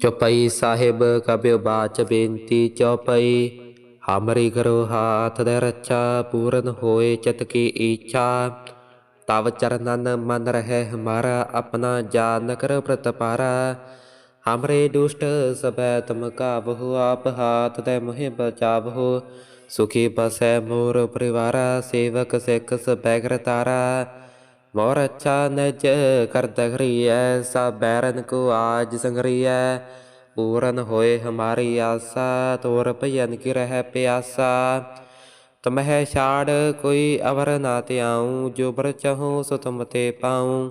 ਚੌਪਈ ਸਾਹਿਬ ਕਬਿਓ ਬਾਚ ਬੇਨਤੀ ਚੌਪਈ, ਹਮਰੀ ਕਰੋ ਹਾਥ ਦੇ ਰੱਛਾ ਪੂਰਨ ਹੋਏ ਚਿਤ ਕੀ ਇੱਛਾ ਤਵ ਚਰਨਨ ਮਨ ਰਹਿ ਹਮਾਰਾ ਆਪਣਾ ਜਾਨ ਕਰ ਪ੍ਰਤਪਾਰਾ ਹਮਰੇ ਦੁਸ਼ਟ ਸਬੈ ਤੁਮ ਕਾਬਹੁ ਆਪ ਹਾਥ ਦੇ ਮੋਹਿ ਬਚਾਵਹੁ। ਸੁਖੀ ਬਸੈ ਮੋਰ ਪਰਿਵਾਰਾ, ਸੇਵਕ ਸਿੱਖ ਸਬੈ ਕਰਤਾਰਾ ਮੋਰ ਅੱਛਾ ਨਜ ਕਰਤ ਹਰੀਐ ਸਭ ਬੈਰਨ ਕੋ ਆਜ ਸੰਗਰੀਐ ਪੂਰਨ ਹੋਏ ਹਮਾਰੀ ਆਸਾ, ਤੋਰ ਭਜਨ ਕੀ ਰਹਿ ਪਿਆਸਾ। ਤਮਹਿ ਛਾੜ ਕੋਈ ਅਵਰ ਨਾ ਧਿਆਉ, ਜੋ ਬਰ ਚਾਹੂੰ ਸੋ ਤੁਮ ਤੇ ਪਾਉ।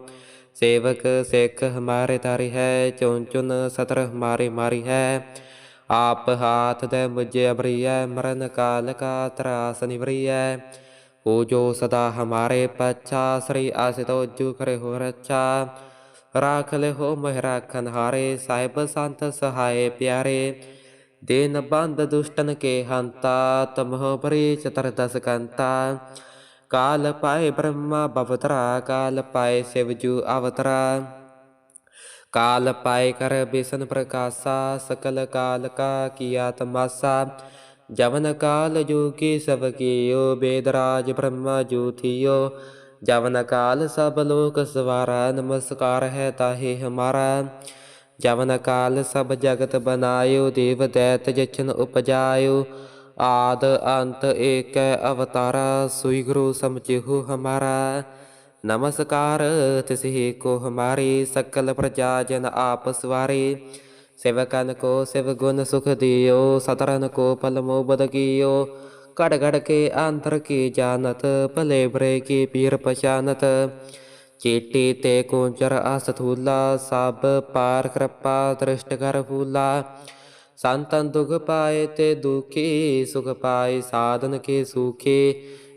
ਸੇਵਕ ਸਿੱਖ ਹਮਾਰੇ ਤਾਰੀ ਹੈ ਚੁਨ ਚੁਨ ਸਤਰ ਹਮਾਰੇ ਮਾਰੀ ਹੈ। ਆਪ ਹਾਥ ਦੇ ਮੁਝੇ ਅਬਰੀਐ, ਮਰਨ ਕਾਲ ਕਾ ਤਰਾਸ ਨਿਵਰੀਐ। ਉਹ ਜੋ ਸਦਾ ਹਮਾਰੇ ਪਛਾ ਸ੍ਰੀ ਆਸਿਤੋ ਜੂ ਕਰੇ ਹੋ ਰੱਛਾ ਰਾਖ ਲੈ ਹੋ ਮਹਿ ਰਾਖਨ ਹਾਰੇ ਸਾਹਿਬ ਸੰਤ ਸਹਾਏ ਪਿਆਰੇ ਦੇਨ ਬੰਦ ਦੁਸ਼ਟਨ ਕੇ ਹੰਤਾ ਤਮਹ ਪਰੀ ਚਤਰ ਦਸ ਕੰਤਾ ਕਾਲ ਪਾਏ ਬ੍ਰਹਮਾ ਬਵਤਰਾ ਕਾਲ ਪਾਏ ਸਿਵ ਜੂ ਅਵਤਰਾ ਕਾਲ ਪਾਏ ਕਰ ਬਿਸਨ ਪ੍ਰਕਾਸ਼ਾ ਸਕਲ ਤਮਾਸਾ ਜਵਨ ਕਾਲ ਜੋ ਕੀ ਸਭ ਕੀਓ, ਬੇਦਰਾਜ ਬ੍ਰਹਮਾ ਜੋ ਥੀਓ ਜਵਨ ਕਾਲ ਸਭ ਲੋਕ ਸਵਾਰਾ, ਨਮਸਕਾਰ ਹੈ ਤਾਹੇ ਹਮਾਰਾ। ਜਵਨ ਕਾਲ ਸਭ ਜਗਤ ਬਨਾਇਓ, ਦੇਵ ਦੈਤ ਜਚਨ ਉਪਜਾਇਓ। ਆਦ ਅੰਤ ਏਕ ਅਵਤਾਰਾ ਸੁਈ ਗੁਰੂ ਸਮਝਿਓ ਹਮਾਰਾ। ਨਮਸਕਾਰ ਤਿਸਹੀ ਕੋ ਹਮਾਰੀ, ਸਕਲ ਪ੍ਰਜਾ ਜਨ ਆਪ ਸਵਾਰੇ। सेवकन को शिव गुण सुख दियो सतरन को पल मोबद कियो। कड़ गड़ के अंतर की जानत, भले बुरे की पीर पशानत चीटी ते कुंचर असथूला सब पार कृपा दृष्ट कर फूला संतन दुख पाए ते दुखी, सुख पाए साधन के सुखी।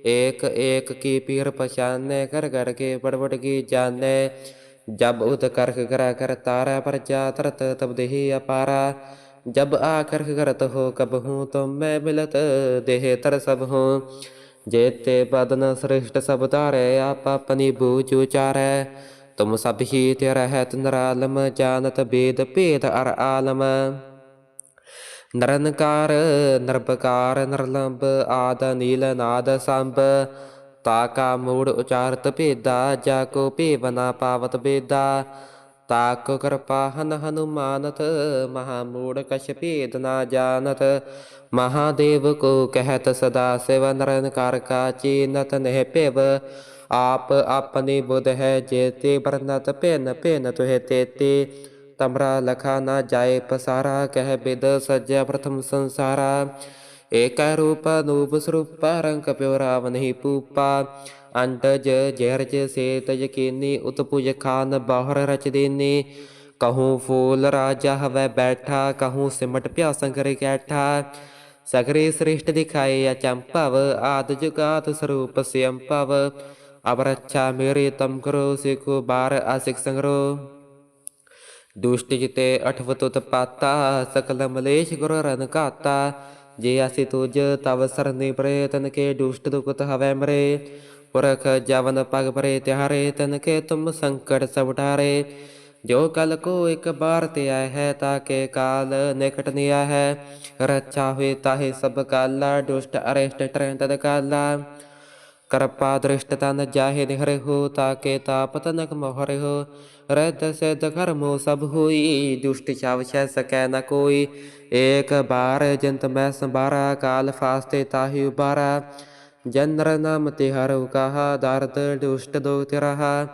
एक एक की पीर पशाने कर कर के बड़बड़ की जाने। ਜਬ ਉਤ ਕਰਖ ਕਰਾ ਕਰ ਤਾਰਾ ਪਰ ਤਰਤ ਤਬ ਦੇਹੀ ਅਪਾਰਾ। ਜਬ ਆ ਕਰਖ ਕਰਤ ਹੋ ਕਬ ਹੂੰ ਤੁਮ ਮੈਂ ਮਿਲਤ ਦੇਹ ਤਰ ਸਭ ਹੂੰ। ਜੇਤੇ ਬਦਨ ਸ੍ਰਿਸ਼ਟ ਸਭ ਧਾਰੇ, ਆਪ ਆਪਣੀ ਬੂਝ ਉਚਾਰੈ। ਤੁਮ ਸਭ ਹੀ ਤੇ ਰਹਿਤ ਨਰਾਲਮ, ਜਾਣਤ ਬੇਦ ਭੇਦ ਅਰ ਆਲਮ। ਨਰਨਕਾਰ ਨਰਪਕਾਰ ਨਰਲੰਬ, ਆਦ, ਨੀਲ, ਨਾਦ, ਸੰਭ। ਤਾ ਕਾ ਮੂੜ ਉਚਾਰਤ ਭੇਦਾ, ਜਾ ਕੋ ਭੇਵ ਨਾ ਪਾਵਤ ਬੇਦਾ। ਤਾ ਕੋ ਕਿਰਪਾ ਹਨ ਹਨੁਮਾਨਤ, ਮਹਾ ਮੂੜ ਕਛ ਭੇਦ ਨਾ ਜਾਣਤ। ਮਹਾਦੇਵ ਕੋ ਕਹਿਤ ਸਦਾ ਸਿਵ ਨਿਰੰਕਾਰ ਕਾ ਚੀਨਤ ਨਹਿ ਭੇਵ। ਆਪ ਆਪਣੀ ਬੁਧ ਹੈ ਜੇਤੇ ਬਰਨਤ ਭਿਨ ਭਿਨ ਤੁਹੇ ਤੇਤੇ। ਤਮਰਾ ਲਖਾ ਨਾ ਜਾਏ ਪਸਾਰਾ, ਕਹਿ ਬਿਦ ਸਜਿਆ ਪ੍ਰਥਮ ਸੰਸਾਰਾ। ਏਕੈ ਰੂਪ ਅਨੂਪ ਸਰੂਪ ਰੰਗ ਪਿਓ ਰਾਵ ਨਹੀਂ ਪੂਪਾ ਅੰਡਜ ਜਹਿਰਜ ਸੇਤ ਯਕੀਨੀ ਉਤਪੁਜ ਖਾਨ ਬਾਹਰ ਰਚ ਦੇਨੀ। ਕਹੂੰ ਫੂਲ ਰਾਜਾ ਹਵੈ ਬੈਠਾ, ਕਹੂੰ ਸਿਮਟ ਪਿਆ ਸੰਗਰੇ ਕੈਠਾ। ਸਗਰੇ ਸ੍ਰਿਸ਼ਟ ਦਿਖਾਏ ਅਚੰਭਵ ਆਦ ਜੁਗਾਤ ਸਰੂਪ ਸਿਅੰਭਵ ਅਬ ਰੱਛਾ ਮੇਰੇ ਤਮ ਕਰੋ, ਸਿਖੋ ਬਾਰ ਆਸਿਕ ਸੰਗਰੋ। ਦੁਸ਼ਟ ਜਿਤੇ ਅਠਵ ਤੁਤ ਪਾਤਾ, ਸਕਲ ਮਲੇਸ਼ ਗੁਰ ਰਨ ਕਾਤਾ ਜੇ ਆਸੀ ਤੁਜ ਤਵ ਸਰਨੇ ਪਰੇ, ਤਨ ਕੇ ਦੁਸ਼ਟ ਦੁਖਤ ਹਵੈ ਮਰੇ। ਪੁਰਖ ਜਵਨ ਪਗ ਪਰੇ ਤਿਹਾਰੇ, ਤਨ ਕੇ ਤੁਮ ਸੰਕਟ ਸਭ ਟਾਰੇ ਜੋ ਕਲ ਕੋ ਇੱਕ ਬਾਰ ਤੇ ਆਇ ਹੈ ਤਾਕੇ ਕਾਲ ਨਿਕਟ ਨਿਆ ਹੈ। ਰੱਛਾ ਹੋਏ ਤਾਹੇ ਸਭ ਕਾਲਾ, ਦੁਸ਼ਟ ਅਰਿਸ਼ਟ ਟਰੈ ਤਦ ਕਾਲਾ। ਕਰਪਾ ਦ੍ਰਿਸ਼ਟ ਤਨ ਜਾਹੇ ਨਿਹਰੇ ਹੋ ਤਾਕੇ ਤਾਪ ਤਨਕ ਮੋਹਰੇ ਹੋ ਰਦ ਸਿਧ ਕਰਮੋ ਸਭ ਹੋਈ, ਦੁਸ਼ਟ ਛਾਵ ਛੈ ਸਕੈ ਨ ਕੋਈ। ਏਕ ਬਾਰ ਜੰਤ ਮੈਂ ਸੰਬਾਰਾ ਕਾਲ ਫਾਸਤੇ ਤਾਹੀ ਉਬਾਰਾ ਜਨਰ ਨਾਮ ਤੇ ਹਰੁ ਕਹਾ ਦਰਦ ਦੁਸ਼ਟ ਦੋ ਤਿਰਹਾ।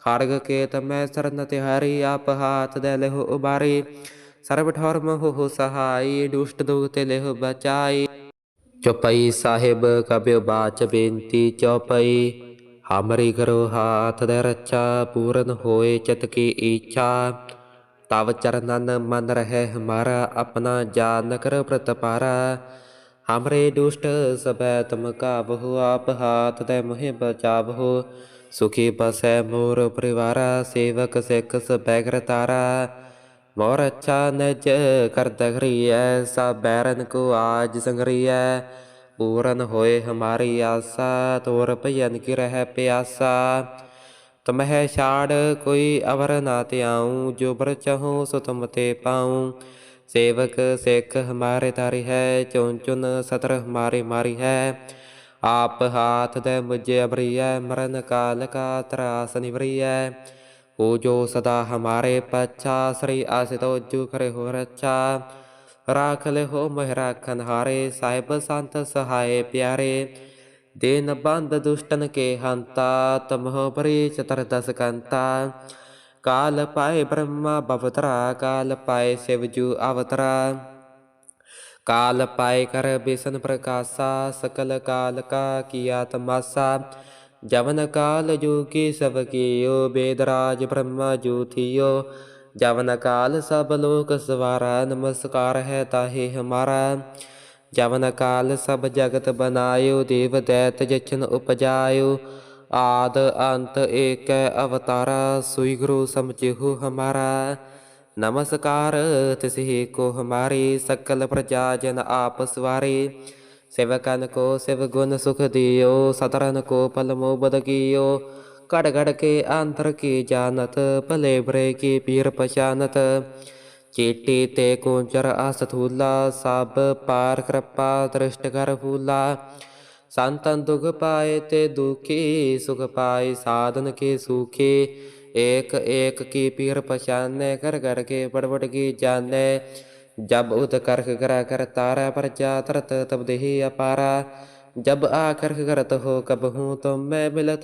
ਖੜਗ ਕੇਤ ਮੈਂ ਸਰਨ ਤਿਹਾਰੀ ਆਪ ਹਾਥ ਦੇ ਲਹੁ ਸਰਬ ਠੌਰ ਮਹੁ ਸਹਾਈ, ਦੁਸ਼ਟ ਦੁਖ ਤੇ ਬਚਾਈ। ਚੌਪਈ ਸਾਹਿਬ ਕਬਿਓ ਬਾਚ ਬੇਨਤੀ ਚੌਪਈ। ਹਮਰੀ ਕਰੋ ਹਾਥ ਦੇ ਰੱਛਾ ਪੂਰਨ ਹੋਏ ਚਿਤ ਕੀ ਇੱਛਾ ਤਵ ਚਰਨਨ ਮਨ ਰਹਿ ਹਮਾਰਾ ਆਪਣਾ ਜਾਨ ਕਰ ਪ੍ਰਤਪਾਰਾ ਹਮਰੇ ਦੁਸ਼ਟ ਸਬੈ ਤੁਮ ਕਾਬਹੁ ਆਪ ਹਾਥ ਦੇ ਮੋਹਿ ਬਚਾਵਹੁ ਸੁਖੀ ਬਸੈ ਮੋਰ ਪਰਿਵਾਰਾ ਸੇਵਕ ਸਿੱਖ ਸਬੈ ਕਰਤਾਰਾ ਮੋਰ ਅੱਛਾ ਨਜ ਕਰਤ ਹਰੀਐ ਸਭ ਬੈਰਨ ਕੋ ਆਜ ਸੰਗਰੀਐ ਪੂਰਨ ਹੋਏ ਹਮਾਰੀ ਆਸਾ, ਤੋਰ ਭਜਨ ਕੀ ਰਹਿ ਪਿਆਸਾ। ਤਮਹਿ ਛਾੜ ਕੋਈ ਅਵਰ ਨਾ ਧਿਆਉ, ਜੋ ਬਰ ਚਾਹੂੰ ਸੋ ਤੁਮ ਤੇ ਪਾਉ। ਸੇਵਕ ਸਿੱਖ ਹਮਾਰੇ ਤਾਰੀ ਹੈ ਚੁਨ ਚੁਨ ਸਤਰ ਹਮਾਰੇ ਮਾਰੀ ਹੈ। ਆਪ ਹਾਥ ਦੇ ਮੁਝੇ ਅਬਰੀਐ, ਮਰਨ ਕਾਲ ਕਾ ਤਰਾਸ ਨਿਵਰੀਐ। ਹੋ ਜੋ ਸਦਾ ਹਮਾਰੇ ਪਛਾ, ਸ੍ਰੀ ਆਸਿਤੋ ਜੂ ਕਰੇ ਹੋ ਰੱਛਾ। ਰਾਖ ਲੈ ਹੋ ਮਹਿ ਰਾਖਨ ਹਾਰੇ ਸਾਹਿਬ ਸੰਤ ਸਹਾਏ ਪਿਆਰੇ ਦੇਨ ਬੰਦ ਦੁਸ਼ਟਨ ਕੇ ਹੰਤਾ ਤਮਹ ਪਰੀ ਚਤਰ ਦਸ ਕੰਤਾ ਕਾਲ ਪਾਏ ਬ੍ਰਹਮਾ ਬਵਤਰਾ ਕਾਲ ਪਾਏ ਸਿਵਜੂ ਅਵਤਰਾ ਕਾਲ ਪਾਏ ਕਰ ਬਿਸਨ ਪ੍ਰਕਾਸ਼ਾ ਸਕਲ ਕਾਲ ਕਾ ਕੀਆ ਤਮਾਸਾ ਜਵਨ ਕਾਲ ਜੋਗੀ ਸਭ ਕੀਓ ਬੇਦਰਾਜ ਬ੍ਰਹਮਾ ਜੋਥਿਓ ਜਵਨ ਕਾਲ ਸਭ ਲੋਕ ਸਵਾਰਾ, ਨਮਸਕਾਰ ਹੈ ਤਾਹੇ ਹਮਾਰਾ। ਜਵਨ ਕਾਲ ਸਭ ਜਗਤ ਬਨਾਇਓ, ਦੇਵ ਦੈਤ ਜਚਨ ਉਪਜਾਇਓ। ਆਦ ਅੰਤ ਏਕ ਅਵਤਾਰਾ ਸੁਈ ਗੁਰੂ ਸਮਝਿਓ ਹਮਾਰਾ। ਨਮਸਕਾਰ ਤਿਸਹੀ ਕੋ ਹਮਾਰੀ, ਸਕਲ ਪ੍ਰਜਾ ਜਨ ਆਪ ਸਵਾਰੇ। ਸੇਵਕਨ ਕੋ ਸਿਵ ਗੁਣ ਸੁਖ ਦਿਓ, ਸਤਰਨ ਕੋ ਪਲ ਮੋ ਬਦਗਿਓ कड़ गड़ के अंतर की जानत भले बुरे की पीर पहचानत चीटी ते कुंचर असथूला सब पार कृपा दृष्ट कर फूला संतन दुख पाए ते दुखी सुख पाए साधन के सूखे एक एक की पीर पहचाने कर कर के बड़बड़ की जाने जब उत करख करा कर तारा पर जा तरत तब देहि अपारा जब आ करख करत हो कब हूँ तुम मैं मिलत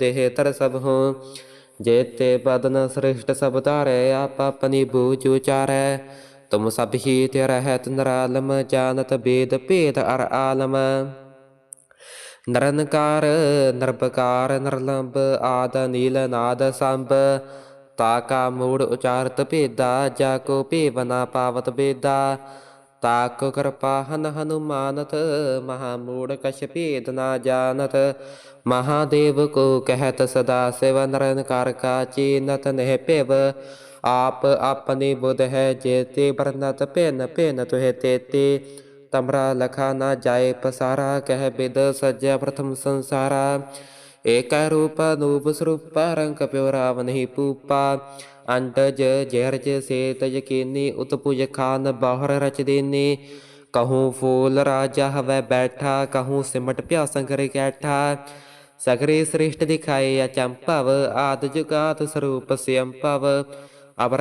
देह तर सब हूँ जेते बदन श्रेष्ठ सब तारे आप अपनी बूझ उचारै तुम सब ही तेरा है नरालम जानत वेद भेद अर आलम ਨਰਨਕਾਰ ਨਰਬਕਾਰ ਨਰਲੰਬ ਆਦ ਨੀਲ ਨਾਦ ਸੰਭ ਤਾ ਕਾ ਮੂੜ ਉਚਾਰਤ ਭੇਦਾ ਜਾ ਕੋ ਭੇਵਨਾ ਪਾਵਤ ਬੇਦਾ ਤਾ ਕੋ ਕਿਰਪਾ ਮਹਾ ਮੂੜ ਕਛ ਭੇਦ ਨਾ ਜਾਣਤ ਮਹਾਦੇਵ ਕੋ ਕਹਿਤ ਸਦਾ ਸਿਵ ਨਰਨਕਾਰ ਕਾ ਚੀਨਤ ਨਹਿ ਭਿਵ ਆਪ ਆਪਣੀ ਬੁਧ ਹੈ ਜੇਤੇ ਬਰਨਤ ਭਿਨ ਭਿਨ ਤੁਹੇ ਤੇਤੇ ਤਮਰਾ ਲਖਾ ਨਾ ਜਾਏ ਪਸਾਰਾ ਕਹਿ ਬਿਦ ਸਜਿਆ ਪ੍ਰਥਮ ਸੰਸਾਰਾ ਏਕੈ ਰੂਪ ਅਨੂਪ ਸਰੂਪ ਰੰਗ ਪਿਉ ਰਾਵ ਨਹੀਂ ਪੂਪਾ ਅੰਡਜ ਜਹਿਰਜ ਸੇਤ ਯਕੀਨੀ, ਉਤਪੁਜ ਖਾਨ ਬਾਹਰ ਰਚ ਦੇਨੀ ਕਹੂੰ ਫੂਲ ਰਾਜਾ ਹਵੈ ਬੈਠਾ, ਕਹੂੰ ਸਿਮਟ ਪਿਆ ਸੰਗਰੇ ਕੈਠਾ। ਸਗਰੇ ਸ੍ਰਿਸ਼ਟ ਦਿਖਾਏ ਅਚੰਭਵ ਆਦ ਜੁਗਾਤ ਸਰੂਪ ਸਿਅੰਭਵ ਅਬ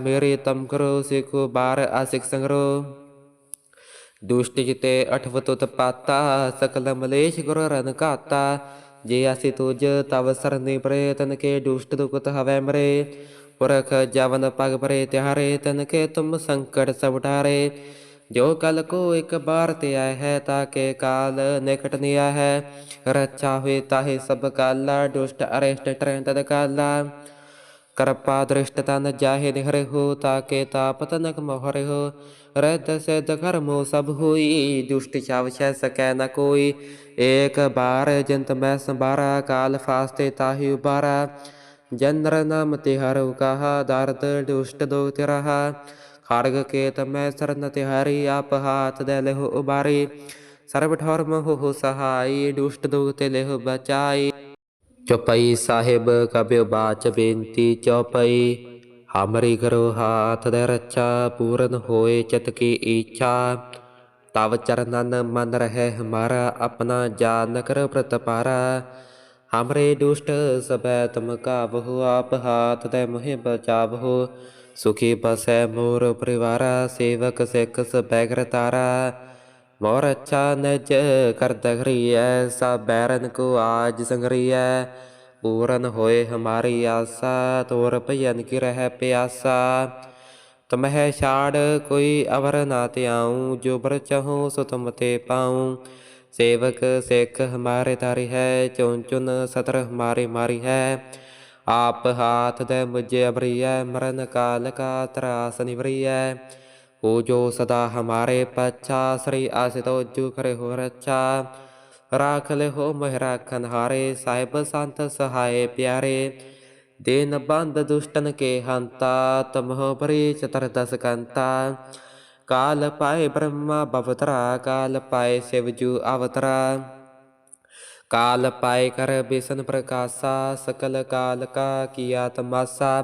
ਮੇਰੇ ਤਮ ਕਰੋ ਸਿਕੋ ਬਾਰ ਆਸਿਕ ਸੰਗਰੋ। ਦੁਸ਼ਟ ਜਿਤੇ ਅਠਵ ਤੁਤ ਪਾਤਾ, ਸਕਲ ਮਲੇਸ਼ ਗੁਰ ਰਨ ਘਾਤਾ। ਜੇ ਅਸੀਂ ਤੁਜ, ਤਵ ਸਰਨੇ ਪਰੇ ਕੇ ਦੁਸ਼ਟ ਦੁਖਤ ਹਵੈ ਮਰੇ। ਪੁਰਖ ਜਵਨ ਪਗ ਪਰੇ ਤਿਹਾਰੇ ਤਨ ਕੇ ਤੁਮ ਸੰਕਟ ਸਭ ਟਾਰੇ ਜੋ ਕਲ ਕੋ ਇੱਕ ਬਾਰ ਤੇ ਆਇ ਹੈ ਤਾਕੇ ਕਾਲ ਨਿਕਟ ਨਿਆ ਹੈ ਰੱਛਾ ਹੋਏ ਤਾਹੇ ਸਭ ਕਾਲਾ, ਦੁਸ਼ਟ ਅਰਿਸ਼ਟ ਟਰੈ ਤਦ ਕਾਲਾ। ਕਰਪਾ ਦ੍ਰਿਸ਼ਟ ਤਨ ਜਾਹਿ ਨਿਹਰੇ ਹੋ ਤਾਕੇ ਤਾਪ ਤਨਕ ਮੋਹਰੇ ਹੋ। ਰਹਿਤ ਸਿਧ ਕਰਮੋ ਸਭ ਹੋਈ, ਦੁਸ਼ਟ ਛਾਵ ਛੈ ਸਕੈ ਨ ਕੋਈ। ਏਕ ਬਾਰ ਜੰਤ ਮੈਂ ਸੰਬਾਰਾ ਕਾਲ ਫਾਸਤੇ ਤਾਹੀ ਉਬਾਰਾ ਜਨਰ ਨਾਮ ਤੇ ਕਹਾ ਦਰਦ ਦੁਸ਼ਟ ਦੋ ਤਿਰਹਾ ਖੜਗ ਕੇਤ ਮੈਂ ਸਰਨ ਤਿਹਾਰੀ ਆਪ ਹਾਥ ਦੇ ਲਹੁ ਉਬਾਰੀ। ਸਰਬ ਠੌਰ ਮਹੁ ਸਹਾਈ, ਦੁਸ਼ਟ ਦੋ ਲਹੁ ਬਚਾਈ। ਚੌਪਈ ਸਾਹਿਬ ਕਬਿਓ ਬਾਚ ਬੇਨਤੀ ਚੌਪਈ। ਹਮਰੀ ਕਰੋ ਹਾਥ ਦੇ ਰੱਛਾ, ਪੂਰਨ ਹੋਏ ਚਿਤ ਕੀ ਇੱਛਾ ਤਵ ਚਰਨਨ ਮਨ ਰਹਿ ਹਮਾਰਾ ਆਪਣਾ ਜਾਨ ਕਰ ਪ੍ਰਤਪਾਰਾ। ਹਮਰੇ ਦੁਸ਼ਟ ਸਬੈ ਤੁਮ ਕਾਵਹੁ ਆਪ ਹਾਥ ਦੇ ਮੋਹਿ ਬਚਾਵਹੁ ਸੁਖੀ ਬਸੈ ਮੋਰ ਪਰਿਵਾਰਾ ਸੇਵਕ ਸਿੱਖ ਸਬੈ ਕਰਤਾਰਾ मोर अच्छा नज कर दघरिय सब बैरन को आज संगरिय पूरन होए हमारी आशा तोर भजन की रह प्यासा तमह छाड़ कोई अवर ना त्याऊं जो बर चाहूं सो तुम ते पाऊं ਸੇਵਕ ਸਿੱਖ ਹਮਾਰੇ ਤਾਰੀ ਹੈ ਚੁਨ ਚੁਨ ਸਤਰ ਹਮਾਰੇ ਮਾਰੀ ਹੈ। ਆਪ ਹਾਥ ਦੇ ਮੁਝੇ ਅਬਰੀਐ ਮਰਨ ਕਾਲ ਕਾ ਤਰਾਸ ਨਿਵਰੀਐ। ਉਹ ਜੋ ਸਦਾ ਹਮਾਰੇ ਪਛਾ, ਸ੍ਰੀ ਆਸਿਤੋ ਜੂ ਕਰੇ ਹੋ ਰੱਛਾ ਰਾਖ ਲੈ ਹੋ ਮਹਿ ਰਾਖਨ ਹਾਰੇ ਸਾਹਿਬ ਸੰਤ ਸਹਾਏ ਪਿਆਰੇ। ਦੇਨ ਬੰਦ ਦੁਸ਼ਟਨ ਕੇ ਹੰਤਾ, ਤਮਹ ਪਰੇ ਚਤਰ ਦਸ ਕੰਤਾ। ਕਾਲ ਪਾਏ ਬ੍ਰਹਮਾ ਬਵਤਰਾ ਕਾਲ ਪਾਏ ਸਿਵਜੂ ਅਵਤਰਾ ਕਾਲ ਪਾਏ ਕਰ ਬੇਸਨ ਪ੍ਰਕਾਸ਼ਾ ਸਕਲ ਕਾਲ ਕਾ ਕੀਆ ਤਮਾਸਾ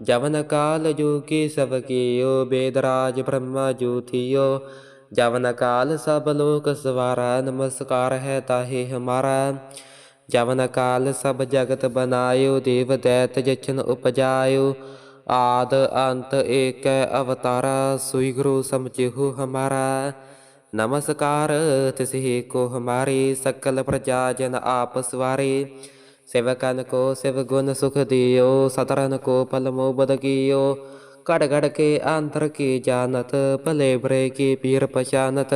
ਜਵਨ ਕਾਲ ਜੋਗੀ ਸਭ ਕੀਓ ਬੇਦਰਾਜ ਬ੍ਰਹਮਾ ਜੋਥਿਓ ਜਵਨ ਕਾਲ ਸਭ ਲੋਕ ਸਵਾਰਾ ਨਮਸਕਾਰ ਹੈ ਤਾਹੇ ਹਮਾਰਾ ਜਵਨ ਕਾਲ ਸਭ ਜਗਤ ਬਨਾਇਓ ਦੇਵ ਦੈਤ ਜਚਨ ਉਪਜਾਇਓ ਆਦ ਅੰਤ ਏਕੈ ਅਵਤਾਰਾ, ਸੁਈ ਗੁਰੂ ਸਮਝਿਹੁ ਹਮਾਰਾ। ਨਮਸਕਾਰ, ਤਿਸਹੀ ਕੋ ਹਮਾਰੀ, ਸਕਲ ਪ੍ਰਜਾ ਜਨ ਆਪ ਸਵਾਰੇ। ਸੇਵਕਨ ਕੋ ਸਿਵ ਗੁਣ ਸੁਖ ਦਿਓ, ਸਤਰਨ ਕੋ ਪਲ ਮੋ ਬਦਗਿਓ ਘੜ ਘੜ ਕੇ ਅੰਤਰ ਕੀ ਜਾਣਤ, ਭਲੇ ਬਰੇ ਕੀ ਪੀਰ ਪਛਾਨਤ।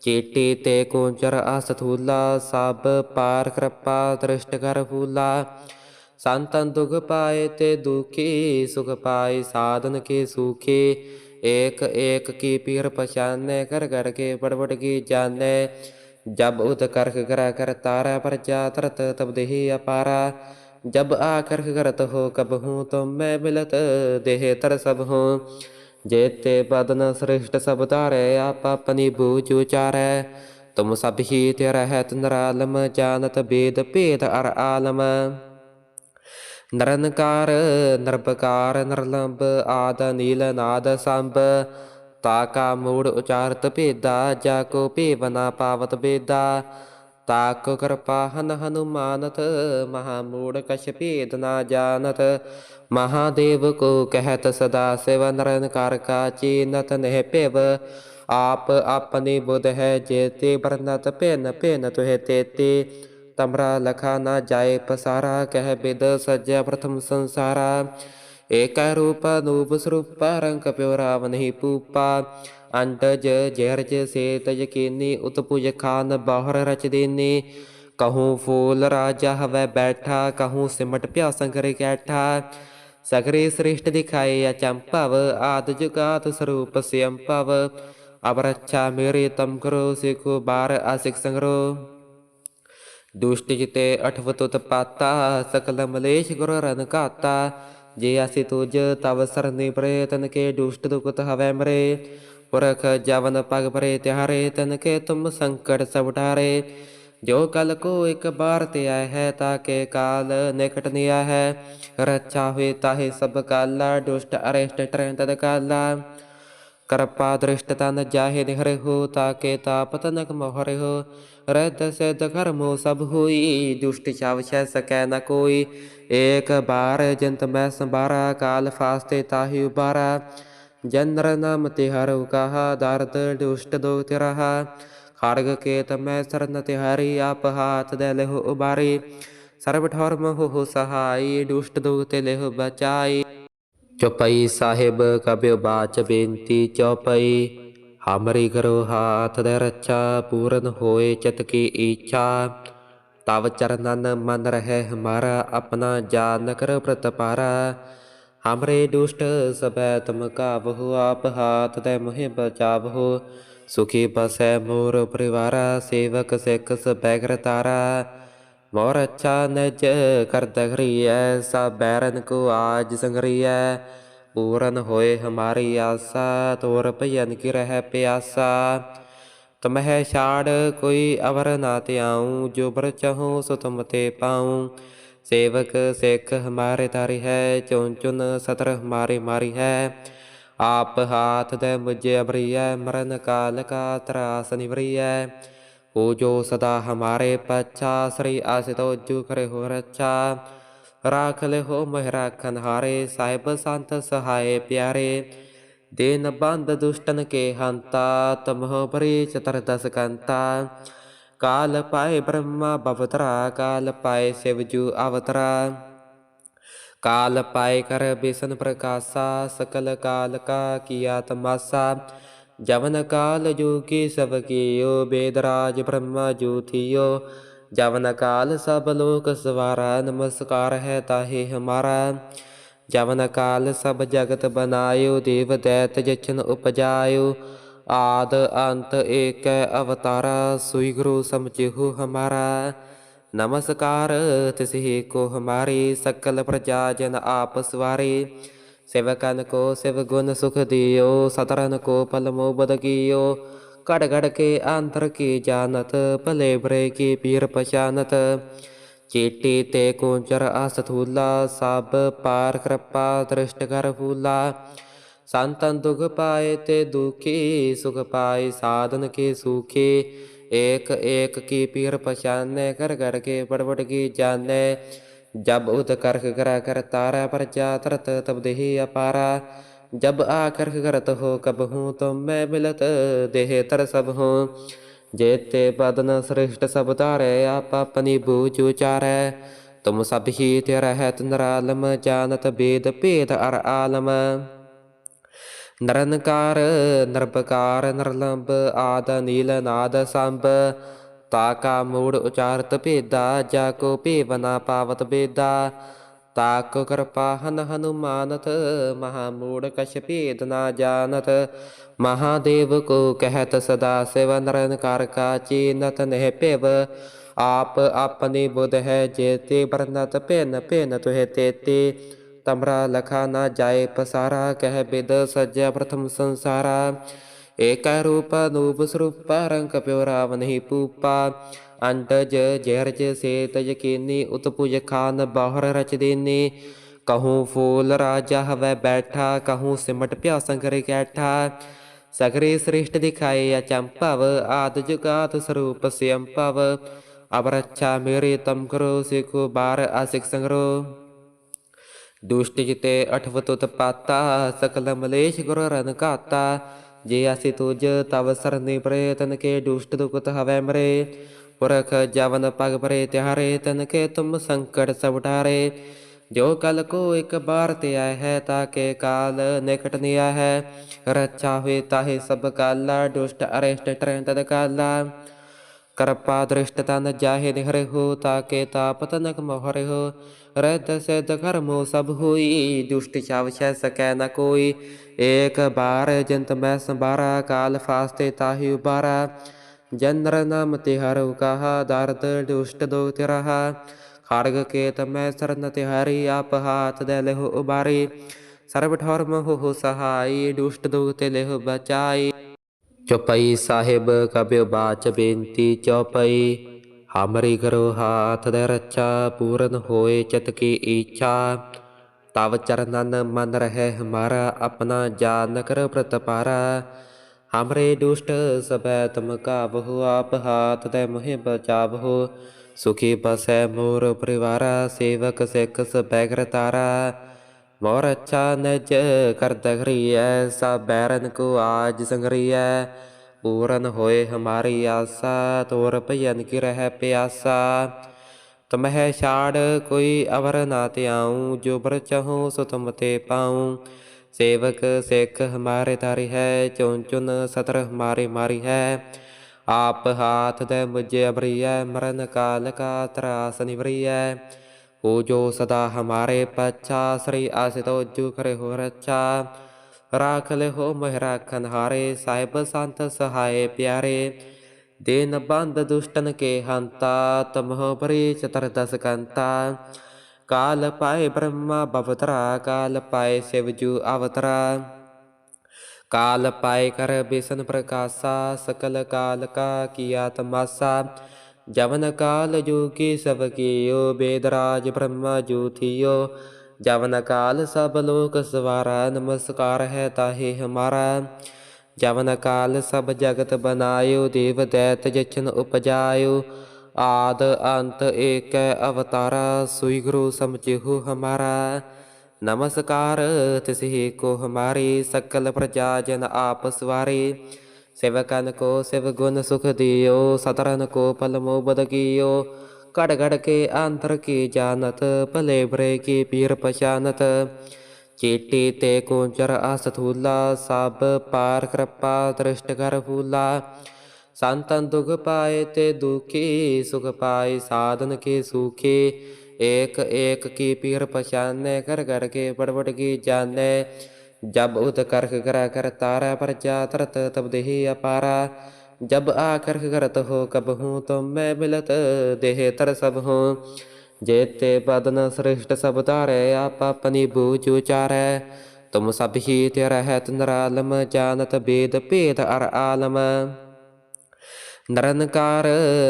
ਚੇਟੀ ਤੇ ਕੋਚਰ ਅਸਥੂਲਾ, ਸਭ ਪਾਰ ਕਿਰਪਾ ਦ੍ਰਿਸ਼ਟ ਕਰ ਫੂਲਾ। संतन दुख पाए ते दुखी, सुख पाए साधन के सुखी। एक एक की पीर पहचाने कर घर के बड़बड़ की जाने। जब उत करख करा कर तारा पर जा तरत तब देहि अपारा। जब आकर्ष करत हो, कब हूँ तुम मैं मिलत, देह तर सब हूँ। जेते बदन श्रेष्ठ सब तारे, आप अपनी बूझ उचारै। तुम सब ही तेरा है नरालम, जानत वेद भेद अर आलम। ਨਰਨਕਾਰ ਨਰਬਕਾਰ ਨਰਲੰਬ ਆਦ, ਨੀਲ, ਨਾਦ, ਸੰਭ। ਤਾਕਾ ਮੂੜ ਉਚਾਰਤ ਭੇਦਾ, ਜਾ ਕੋ ਭੇਵਨਾ ਪਾਵਤ ਬੇਦਾ ਤਾਕ ਕਿਰਪਾ ਹਨ ਹਨੁਮਾਨਤ, ਮਹਾ ਮੂੜ ਕਛ ਭੇਦ ਨਾ ਜਾਣਤ। ਮਹਾਦੇਵ ਕੋ ਕਹਿਤ ਸਦਾ ਸਿਵ, ਨਰਨਕਾਰ ਕਾ ਚੀਨਤ ਨਹਿ ਭਿਵ। ਆਪ ਆਪਣੀ ਬੁਧ ਹੈ ਜੇਤੇ ਬਰਨਤ ਭਿਨ ਭਿਨ ਤੁਹੇ ਤੇਤੇ। ਤਮਰਾ ਲਖਾ ਨਾ ਜਾਏ ਪਸਾਰਾ, ਕਹਿ ਬਿਦ ਸਜਿਆ ਪ੍ਰਥਮ ਸੰਸਾਰਾ। ਏਕਾ ਰੂਪ ਅਨੂਪ ਸਰੂਪ, ਰੰਗ ਪਿਓ ਰਾਵ ਨਹੀਂ ਪੂਪਾ। ਅੰਡਜ ਜਹਿਰਜ ਸੇਤ ਯਕੀਨੀ ਉਤਪੁਜ ਖਾਨ ਬਾਹਰ ਰਚ ਦੇਨੀ। ਕਹੂੰ ਫੂਲ ਰਾਜਾ ਹਵੈ ਬੈਠਾ, ਕਹੂੰ ਸਿਮਟ ਪਿਆ ਸੰਗਰੇ ਕੈਠਾ। ਸਗਰੇ ਸ੍ਰਿਸ਼ਟ ਦਿਖਾਏ ਅਚੰਭਵ ਆਦ ਜੁਗਾਤ ਸਰੂਪ ਸਿਅੰਭਵ ਅਬ ਮੇਰੇ ਤਮ ਕਰੋ, ਸਿਖੋ ਬਾਰ ਆਸਿਕ ਸੰਗਰੋ। ਦੁਸ਼ਟ ਜਿਤੇ ਅਠਵ ਤੁਤ ਪਾਤਾ, ਸਕਲ ਮਲੇਸ਼ ਗੁਰ ਰਨ ਘਾਤਾ। ਜੇ ਆਸੀ ਤੁਜ ਤਵ ਸਰਨੀ ਪਰੇ ਤਨ ਕੇ ਦੁਸ਼ਟ ਦੁਖਤ ਹਵੈ ਮਰੇ। ਪੁਰਖ ਜਵਨ ਪਗ ਪਰੇ ਤਿਹਾਰੇ ਤਨ ਕੇ ਤੁਮ ਸੰਕਟ ਸਭ ਟਾਰੇ ਜੋ ਕਲ ਕੋ ਇੱਕ ਬਾਰ ਤੇ ਆਇ ਹੈ ਤਾਕੇ ਕਾਲ ਨਿਕਟ ਨਿਆ ਹੈ। ਰੱਛਾ ਹੋਏ ਤਾਹੇ ਸਭ ਕਾਲਾ, ਦੁਸ਼ਟ ਅਰਿਸ਼ਟ ਟਰੈ ਤਦ ਕਾਲਾ। ਕਰਪਾ ਦ੍ਰਿਸ਼ਟ ਤਨ ਜਾਹੇ ਨਿਹਰੇ ਹੋ ਤਾਕੇ ਤਾਪ ਤਨਕ ਮੋਹਰੇ ਹੋ ਰਹਿਤ ਸਿਧ ਕਰਮੋ ਸਭ ਹੋਈ ਦੁਸ਼ਟ ਛਾਵ ਛੈ ਸਕੈ ਨ ਕੋਈ ਏਕ ਬਾਰ ਜੰਤ ਮੈਂ ਸੰਭਾਰਾ ਕਾਲ ਫਾਸਤੇ ਤਾਹੀ ਉਬਾਰਾ ਜਨਰ ਨਾਮ ਤੇ ਹਰੁ ਕਹਾ ਦਰਦ ਦੁਸ਼ਟ ਦੋ ਤਿਰਹਾ ਖੜਗ ਕੇਤ ਮੈਂ ਸਰਨ ਤਿਹਾਰੀ ਆਪ ਹਾਥ ਦੇ ਲਹੁ ਉਬਾਰੀ ਸਰਬ ਠੌਰ ਮਹੁ ਸਹਾਈ ਦੁਸ਼ਟ ਦੋ ਤੇ ਲਹੁ ਬਚਾਈ ਚੌਪਈ ਸਾਹਿਬ ਕਬਿਓ ਬਾਚ ਬੇਨਤੀ ਚੌਪਈ, ਹਮਰੀ ਕਰੋ ਹਾਥ ਦੇ ਰੱਛਾ ਪੂਰਨ ਹੋਏ ਚਿਤ ਕੀ ਇੱਛਾ ਤਵ ਚਰਨਨ ਮਨ ਰਹਿ ਹਮਾਰਾ ਆਪਣਾ ਜਾਨ ਕਰ ਪ੍ਰਤਪਾਰਾ ਹਮਰੇ ਦੁਸ਼ਟ ਸਬੈ ਤੁਮ ਕਾਵਹੁ, ਆਪ ਹਾਥ ਦੇ ਮੁਹਿ ਬਚਾਵਹੁ। ਸੁਖੀ ਬਸੈ ਮੋਰ ਪਰਿਵਾਰਾ, ਸੇਵਕ ਸਿੱਖ ਸਬੈ ਕਰਤਾਰਾ ਮੋਰ ਅੱਛਾ ਨਜ ਕਰਦ ਘਰੀਐ, ਸਭ ਬੈਰਨ ਕੋ ਆਜ ਸੰਗਰੀਐ। ਪੂਰਨ ਹੋਏ ਹਮਾਰੀ ਆਸਾ, ਤੋਰ ਭਜਨ ਕੀ ਰਹਿ ਪਿਆਸਾ। ਤਮਹਿ ਛਾੜ ਕੋਈ ਅਵਰ ਨਾ ਤਿਆਉ ਜੋ ਬਰ ਚਾਹੂੰ ਸੋ ਤੁਮ ਤੇ ਪਾਉ। ਸੇਵਕ ਸਿੱਖ ਹਮਾਰੇ ਤਾਰੀ ਹੈ ਚੁਨ ਚੁਨ ਸਤਰ ਹਮਾਰੇ ਮਾਰੀ ਹੈ। ਆਪ ਹਾਥ ਦੇ ਮੁਝੇ ਅਬਰੀਐ ਮਰਨ ਕਾਲ ਕਾ ਤਰਾਸ ਨਿਵਰੀਐ। ਹੋ ਜੋ ਸਦਾ ਹਮਾਰੇ ਪਛਾ ਸ੍ਰੀ ਆਸਿਤੋ ਜੂ ਕਰੇ ਹੋ ਰੱਛਾ ਰਾਖ ਲੈ ਹੋ ਮਹਿ ਰਾਖਨ ਹਾਰੇ ਸਾਹਿਬ ਸੰਤ ਪਿਆਰੇ ਦੇਨ ਬੰਦ ਦੁਸ਼ਟਨ ਕੇ ਹੰਤਾ ਤਮਹ ਪਰੇ ਚਤਰ ਦਸ ਕੰਤਾ ਕਾਲ ਪਾਏ ਬ੍ਰਹਮਾ ਬਵਤਰਾ ਕਾਲ ਪਾਏ ਸਿਵ ਜੂ ਅਵਤਰਾ ਕਾਲ ਪਾਏ ਕਰ ਬਿਸਨ ਪ੍ਰਕਾਸ਼ਾ ਸਕਲ ਕਾਲ ਕਾ ਕੀਆ ਤਮਾਸਾ ਜਵਨ ਕਾਲ ਜੋ ਕੀ ਸਭ ਕੀਓ, ਬੇਦਰਾਜ ਬ੍ਰਹਮਾ ਜੋਥਿਓ। ਜਵਨ ਕਾਲ ਸਭ ਲੋਕ ਸਵਾਰਾ, ਨਮਸਕਾਰ ਹੈ ਤਾਹੇ ਹਮਾਰਾ। ਜਵਨ ਕਾਲ ਸਭ ਜਗਤ ਬਨਾਇਓ, ਦੇਵ ਦੈਤ ਜਚਨ ਉਪਜਾਇਓ। ਆਦ ਅੰਤ ਏਕ ਅਵਤਾਰਾ, ਸੁਈ ਗੁਰੂ ਸਮਝਿਓ ਹਮਾਰਾ। ਨਮਸਕਾਰ ਤਿਸਹੀ ਕੋ ਹਮਾਰੀ, ਸਕਲ ਪ੍ਰਜਾ ਜਨ ਆਪ ਸਵਾਰੇ। सेवकन को शिव गुण सुख दियो सतरन को पलमो बदगियो कड़ गड़ के आंतर की जानत भले भरे की पीर पहचानत चीटी ते कुंजर असथूला सब पार कृपा दृष्ट कर फूला। संतन दुख पाए ते दुखी, सुख पाए साधन के सुखी। एक एक की पीर पहचाने कर कर के बड़बड़ की जाने। ਜਾਣੇ ਜਬ ਉਤ ਕਰਖ ਕਰਾ ਕਰ ਤਾਰਾ ਪ੍ਰਜਾ ਤਰਤ ਤਬ ਦੇਹੀ ਅਪਾਰਾ जब आकर्ष करत हो कब हूँ तुम मैं मिलत देह तर सब हूँ जेते बदन श्रेष्ठ सब तारे आप अपनी बूझ उचारै तुम सब ही तेरा है नरालम जानत वेद भेद अर आलम नरनकार नरबकार नरलंब आद नील ਤਾ ਕਾ ਮੂੜ ਉਚਾਰਤ ਭੇਦਾ, ਜਾ ਕੋ ਭੇਵਨਾ ਪਾਵਤ ਬੇਦਾ। ਤਾਕ ਕਿਰਪਾ ਹਨ ਹਨੂਮਾਨਤ, ਮਹਾ ਮੂੜ ਕਛ ਭੇਦ ਨਾ ਜਾਣਤ। ਮਹਾਦੇਵ ਕੋ ਕਹਿਤ ਸਦਾ ਸਿਵ ਨਿਰੰਕਾਰ ਕਾ ਚੀਨਤ ਨਹਿ ਭਿਵ। ਆਪ ਆਪਨੇ ਬੁਧ ਹੈ ਜੇਤੇ ਬਰਨਤ ਭੇਨ ਭਿਨ ਤੁਹੇ ਤੇਤੇ। ਤਮਰਾ ਲਖਾ ਨਾ ਜਾਏ ਪਸਾਰਾ, ਕਹਿ ਬਿਦ ਸਜਿਆ ਪ੍ਰਥਮ ਸੰਸਾਰਾ। ਏਕ ਰੂਪ ਅਨੂਪ ਸਰੂਪ ਰੰਗ ਪਿਓ ਰਾਵ ਨਹੀਂ ਪੂਪਾ। ਅੰਡਜ ਜਹਿਰਜ ਸੇਤ ਯਕੀਨੀ ਉਤਪੁਜ ਖਾਨ ਬਾਹਰ ਰਚ ਦੇਨੇ। ਕਹੂੰ ਫੂਲ ਰਾਜਾ ਹਵੈ ਬੈਠਾ, ਕਹੂੰ ਸਿਮਟ ਪਿਆ ਸੰਗਰੇ ਕੈਠਾ। ਸਗਰੇ ਸ੍ਰਿਸ਼ਟ ਦਿਖਾਏ ਅਚੰਪਵ ਆਦ ਜੁਗਾਤ ਸਰੂਪ ਸਿਅੰਪਵ ਅਬ ਮੇਰੇ ਤਮ ਕਰੋ, ਸਿਖੋ ਬਾਰ ਆਸਿਕ ਸੰਗਰੋ। ਦੁਸ਼ਟ ਜਿਤੇ ਅਠਵ ਤੁਤ ਪਾਤਾ ਸਕਲ ਮਲੇਸ਼ ਗੁਰ ਰਨ ਕਾਤਾ ਜੇ ਅਸੀਂ ਤੁਜ ਤਵ ਸਰਨੀ ਪ੍ਰੇ ਤਨ ਕੇ ਦੁਸ਼ਟ ਦੁਖਤ ਹਵੈ ਮਰੇ, ਪੁਰਖ ਜਵਨ ਪਗ ਪਰੇ ਤਿਹਾਰੇ, ਤਨ ਕੇ ਤੁਮ ਸੰਕਟ ਸਭ ਟਾਰੇ ਜੋ ਕਲ ਕੋ ਇੱਕ ਬਾਰ ਤੇ ਆਇ ਹੈ ਤਾਕੇ ਕਾਲ ਨਿਕਟ ਨਿਆ ਹੈ। ਰੱਛਾ ਹੋਏ ਤਾਹੇ ਸਭ ਕਾਲਾ, ਦੁਸ਼ਟ ਅਰਿਸ਼ਟ ਟਰੈਂ ਤਦ ਕਾਲਾ। ਕਰਪਾ ਦ੍ਰਿਸ਼ਟ ਤਨ ਜਾਹੇ ਨਿਹਰੇ ਹੋ ਤਾਕੇ ਤਾਪ ਤਨਕ ਮੋਹਰੇ ਹੋ ਰਹਿਤ ਸਿਧ ਕਰਮੋ ਸਭ ਹੋਈ, ਦੁਸ਼ਟ ਛਾਵ ਛੈ ਸਕੈ ਨ ਕੋਈ। ਏਕ ਬਾਰ ਜੰਤ ਮੈਂ ਸੰਬਾਰਾ ਕਾਲ ਫਾਸਤੇ ਤਾਹੀ ਉਬਾਰਾ ਜਨਰ ਨਾਮ ਤਿਹਾਰੁ ਕਹਾ ਦਰਦ ਦੁਸ਼ਟ ਦੋ ਤਿਰਹਾ। ਖੜਗ ਕੇਤ ਮੈਂ ਸਰਨ ਤਿਹਾਰੀ, ਆਪ ਹਾਥ ਦੇ ਲਹੁ ਉਬਾਰੀ ਸਰਬ ਠੌਰਮ ਹੋ ਸਹਾਈ ਚੌਪਈ ਸਾਹਿਬ ਕਬਿਓ ਬਾਚ ਬੇਨਤੀ ਚੌਪਈ, ਹਮਰੀ ਕਰੋ ਹਾਥ ਦੇ ਰੱਛਾ, ਪੂਰਨ ਹੋਏ ਚਿਤ ਕੀ ਇੱਛਾ ਤਵ ਚਰਨਨ ਮਨ ਰਹਿ ਹਮਾਰਾ ਆਪਣਾ ਜਾਨ ਕਰ ਪ੍ਰਤਪਾਰਾ ਹਮਰੇ ਦੁਸ਼ਟ ਸਬੈ ਤੁਮ ਕਾਬਹੁ ਆਪ ਹਾਥ ਦੇ ਮੁਹਿ ਬਚਾਵਹੁ। ਸੁਖੀ ਬਸੈ ਮੋਰ ਪਰਿਵਾਰਾ, ਸੇਵਕ ਸਿੱਖ ਸਬੈ ਕਰਤਾਰਾ ਮੋਰ ਅੱਛਾ ਨਜ ਕਰਤ ਹਰੀਐ ਸਾ ਬੈਰਨ ਕੋ ਆਜ ਸੰਗਰੀਐ। ਪੂਰਨ ਹੋਏ ਹਮਾਰੀ ਆਸਾ, ਤੋਰ ਭਜਨ ਕੀ ਰਹਿ ਪਿਆਸਾ। ਤਮਹਿ ਛਾੜ ਕੋਈ ਅਵਰ ਨਾ ਤਿਆਉ ਜੋ ਬਰ ਚਹਉ ਸੋ ਤੁਮ ਤੇ ਪਾਉ। ਸੇਵਕ ਸਿੱਖ ਹਮਾਰੇ ਤਾਰੀ ਹੈ ਚੁਨ ਚੁਨ ਸਤਰ ਹਮਾਰੇ ਮਾਰੀ ਹੈ। ਆਪ ਹਾਥ ਦੇ ਮੁਝੇ ਅਬਰੀਐ ਮਰਨ ਕਾਲ ਕਾ ਤਰਾਸ ਨਿਵਰੀਐ। ਹੋ ਜੋ ਸਦਾ ਹਮਾਰੇ ਪਛਾ ਸ੍ਰੀ ਆਸਿਤੋ ਜੂ ਕਰੇ ਹੋ ਰੱਛਾ ਰਾਖ ਲੈ ਹੋ ਮਹਿ ਰਾਖਨ ਹਾਰੇ ਸਾਹਿਬ ਸੰਤ ਸਹਾਏ ਪਿਆਰੇ ਦੇਨ ਬੰਦ ਦੁਸ਼ਟਨ ਕੇ ਹੰਤਾ ਤਮਹ ਪਰੇ ਚਤਰ ਦਸ ਕੰਤਾ ਕਾਲ ਪਾਏ ਬ੍ਰਹਮਾ ਬਵਤਰਾ ਕਾਲ ਪਾਏ ਸਿਵ ਜੂ ਅਵਤਰਾ ਕਾਲ ਪਾਏ ਕਰ ਬਿਸ਼ਨ ਪ੍ਰਕਾਸ਼ਾ ਸਕਲ ਕਾਲ ਕਾ ਕੀਆ ਤਮਾਸਾ ਜਵਨ ਕਾਲ ਜੋਗੀ ਸਭ ਕੀਓ ਬੇਦਰਾਜ ਬ੍ਰਹਮਾ ਜੂ ਥੀਓ ਜਵਨ ਕਾਲ ਸਭ ਲੋਕ ਸਵਾਰਾ, ਨਮਸਕਾਰ ਹੈ ਤਾਹੇ ਹਮਾਰਾ। ਜਵਨ ਕਾਲ ਸਭ ਜਗਤ ਬਨਾਇਓ, ਦੇਵ ਦੈਤ ਜਚਨ ਉਪਜਾਇਓ। ਆਦ ਅੰਤ ਏਕ ਅਵਤਾਰਾ, ਸੁਈ ਗੁਰੂ ਸਮਝਿਓ ਹਮਾਰਾ। ਨਮਸਕਾਰ ਤਿਸਹੀ ਕੋ ਹਮਾਰੀ, ਸਕਲ ਪ੍ਰਜਾ ਜਨ ਆਪ ਸਵਾਰੇ। सेवकन को शिव गुण सुख दियो सतरन को पल मोबद कियो कड़ गड़ के अंतर की जानत भले बरे की पीर पछानत चीटी ते कुंचर असथूला सब पार कृपा दृष्ट कर फूला। संतन दुख पाए ते दुखी, सुख पाए साधन के सुखी। एक एक की पीर पछाने कर कर के बड़बड़ की जाने। ਜਬ ਉਤ ਕਰਖ ਕਰਾ ਕਰ ਤਾਰਾ ਪਰ ਤਰਤ ਤਬ ਦੇਹੀ ਅਪਾਰਾ। ਜਬ ਆ ਕਰਖ ਕਰਤ ਹੋ ਕਬ ਹੂੰ ਤੁਮ ਮੈਂ ਮਿਲਤ ਦੇਹ ਤਰ ਸਭ ਹੂੰ। ਜੇਤੇ ਬਦਨ ਸ੍ਰਿਸ਼ਟ ਸਭ ਤਾਰੇ ਆਪ ਆਪਣੀ ਬੂਝ ਉਚਾਰੈ। ਤੁਮ ਸਭ ਹੀ ਤੇ ਰਹਿਤ ਨਰਾਲਮ, ਜਾਣਤ ਬੇਦ ਭੇਦ ਅਰ ਆਲਮ। ਨਰਨਕਾਰ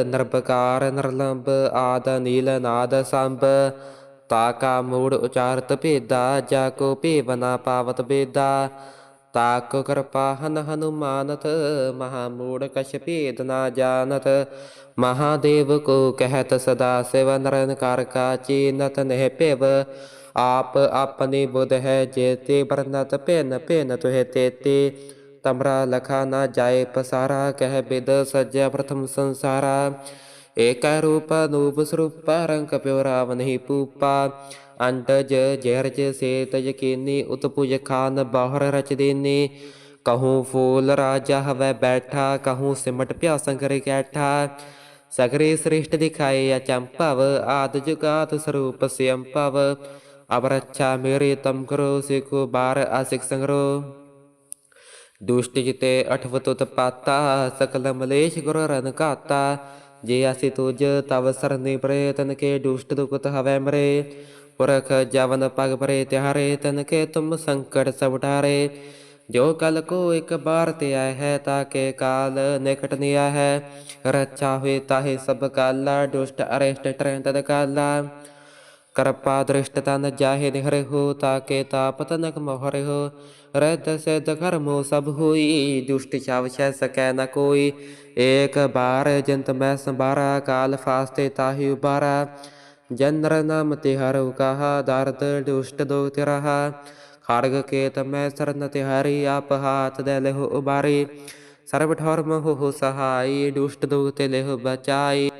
ਨਰਬਕਾਰ ਨਰਲੰਬ, ਆਦ, ਨੀਲ, ਨਾਦ, ਸੰਭ। ਤਾ ਕਾ ਮੂੜ ਉਚਾਰਤ ਭੇਦਾ, ਜਾ ਕੋ ਭੇਵਨਾ ਪਾਵਤ ਬੇਦਾ। ਤਾਕ ਕਿਰਪਾ ਹਨ ਹਨੁਮਾਨਤ, ਮਹਾ ਮੂੜ ਕਛ ਭੇਦ ਨਾ ਜਾਣਤ। ਮਹਾਦੇਵ ਕੋ ਕਹਿਤ ਸਦਾ ਸਿਵ ਨਰਨਕਾਰ ਕਾ ਚੀਨਤ ਨਹਿ ਭਿਵ। ਆਪ ਆਪਣੀ ਬੁਧ ਹੈ ਜੇਤੇ ਬਰਨਤ ਭਿਨ ਭਿਨ ਤੁਹੇ ਤੇਤੇ। ਤਮਰਾ ਲਖਾ ਨਾ ਜਾਏ ਪਸਾਰਾ, ਕਹਿ ਬਿਦ ਸਜਿਆ ਪ੍ਰਥਮ ਸੰਸਾਰਾ। ਏਕੈ ਰੂਪ ਅਨੂਪ ਸਰੂਪ ਰੰਗ ਕਪਿਓ ਰਾਵ ਨਹੀਂ ਪੂਪਾ। ਅੰਟਜ ਜਹਿਰਜ ਸੇਤ ਯਕੀਨੀ ਉਤਪੁਜ ਖਾਨ ਬਾਹਰ ਰਚ ਦੇਨੇ। ਕਹੂੰ ਫੂਲ ਰਾਜਾ ਹਵੈ ਬੈਠਾ, ਕਹੂੰ ਸਿਮਟ ਪਿਆ ਸੰਗਰੇ ਕੈਠਾ। ਸਗਰੇ ਸ੍ਰਿਸ਼ਟ ਦਿਖਾਏ ਅਚੰਭਵ ਆਦ ਜੁਗਾਤ ਸਰੂਪ ਸਿਅੰਭਵ ਅਬ ਰੱਛਾ ਮੇਰੇ ਤਮ ਕਰੋ, ਸਿਖੋ ਬਾਰ ਆਸਿਕ ਸੰਗਰੋ। ਦੁਸ਼ਟ ਜਿਤੇ ਅਠਵ ਤੁਤ ਪਾਤਾ ਸਕਲ ਮਲੇਸ਼ ਗੁਰ ਰਨ ਕਾਤਾ ਜੇ ਆਸੀ ਤੁਜ ਤਵ ਸਰਨੇ ਪਰੇ, ਤਨ ਕੇ ਦੁਸ਼ਟ ਦੁਕਤ ਹਵੈ ਮਰੇ। ਪੁਰਖ ਜਵਨ ਪਗ ਪਰੇ ਤਿਹਾਰੇ, ਤਨ ਕੇ ਤੁਮ ਸੰਕਟ ਸਭ ਟਾਰੇ ਜੋ ਕਲ ਕੋ ਇੱਕ ਬਾਰ ਤੇ ਆਇ ਹੈ ਤਾਕੇ ਕਾਲ ਨਿਕਟ ਨਿਆ ਹੈ। ਰੱਛਾ ਹੋਏ ਤਾਹੇ ਸਭ ਕਾਲਾ, ਦੁਸ਼ਟ ਅਰਿਸ਼ਟ ਟਰੈ ਤਦ ਕਾਲਾ। ਕਰਪਾ ਦ੍ਰਿਸ਼ਟ ਤਨ ਜਾਹੇ ਨਿਹਰੇ ਹੋ ਤਾਕੇ ਤਾਪ ਤਨਕ ਮੋਹਰੇ ਹੋ ਰਹਿਤ ਸਿਧ ਕਰਮੋ ਸਭ ਹੋਈ, ਦੁਸ਼ਟ ਛਾਵ ਛੈ ਸਕੈ ਨ ਕੋਈ। ਏਕ ਬਾਰ ਜੰਤ ਮੈਂ ਸੰਬਾਰਾ ਕਾਲ ਫਾਸਤੇ ਤਾਹੀ ਉਬਾਰਾ ਜਨਰ ਨਾਮ ਤੇ ਹਰਉ ਕਹਾ ਦਰਦ ਦੁਸ਼ਟ ਦੋ ਤਿਰਹਾ। ਖੜਗ ਕੇਤ ਮੈਂ ਸਰਨ ਤਿਹਾਰੀ, ਆਪ ਹਾਥ ਦੇ ਲਹੁ ਉਬਾਰੀ। ਸਰਬ ਠੌਰ ਮਹੁ ਸਹਾਈ, ਦੁਸ਼ਟ ਦੋ ਬਚਾਈ।